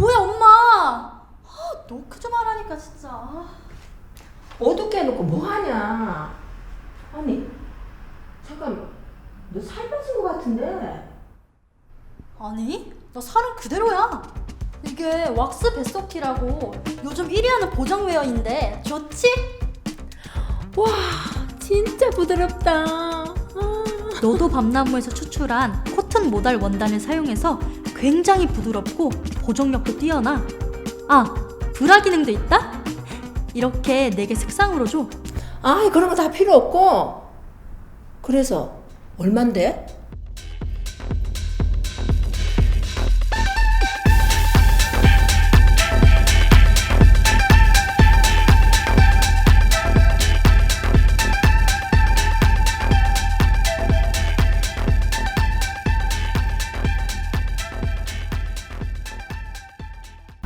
뭐야 엄마 아, 노크 좀 하라니까 진짜 아. 어둡게 해놓고 뭐 하냐? 아니, 잠깐, 너 살 빠진 것 같은데? 아니 나 살은 그대로야 이게 왁스 베서키라고 요즘 1위 하는 보정 웨어인데 좋지? 와 진짜 부드럽다. 아. 너도 밤나무에서 추출한 코튼 모달 원단을 사용해서 굉장히 부드럽고 보정력도 뛰어나. 아, 브라 기능도 있다? 이렇게 네 개 색상으로 줘. 아이, 그런 거 다 필요 없고. 그래서, 얼만데?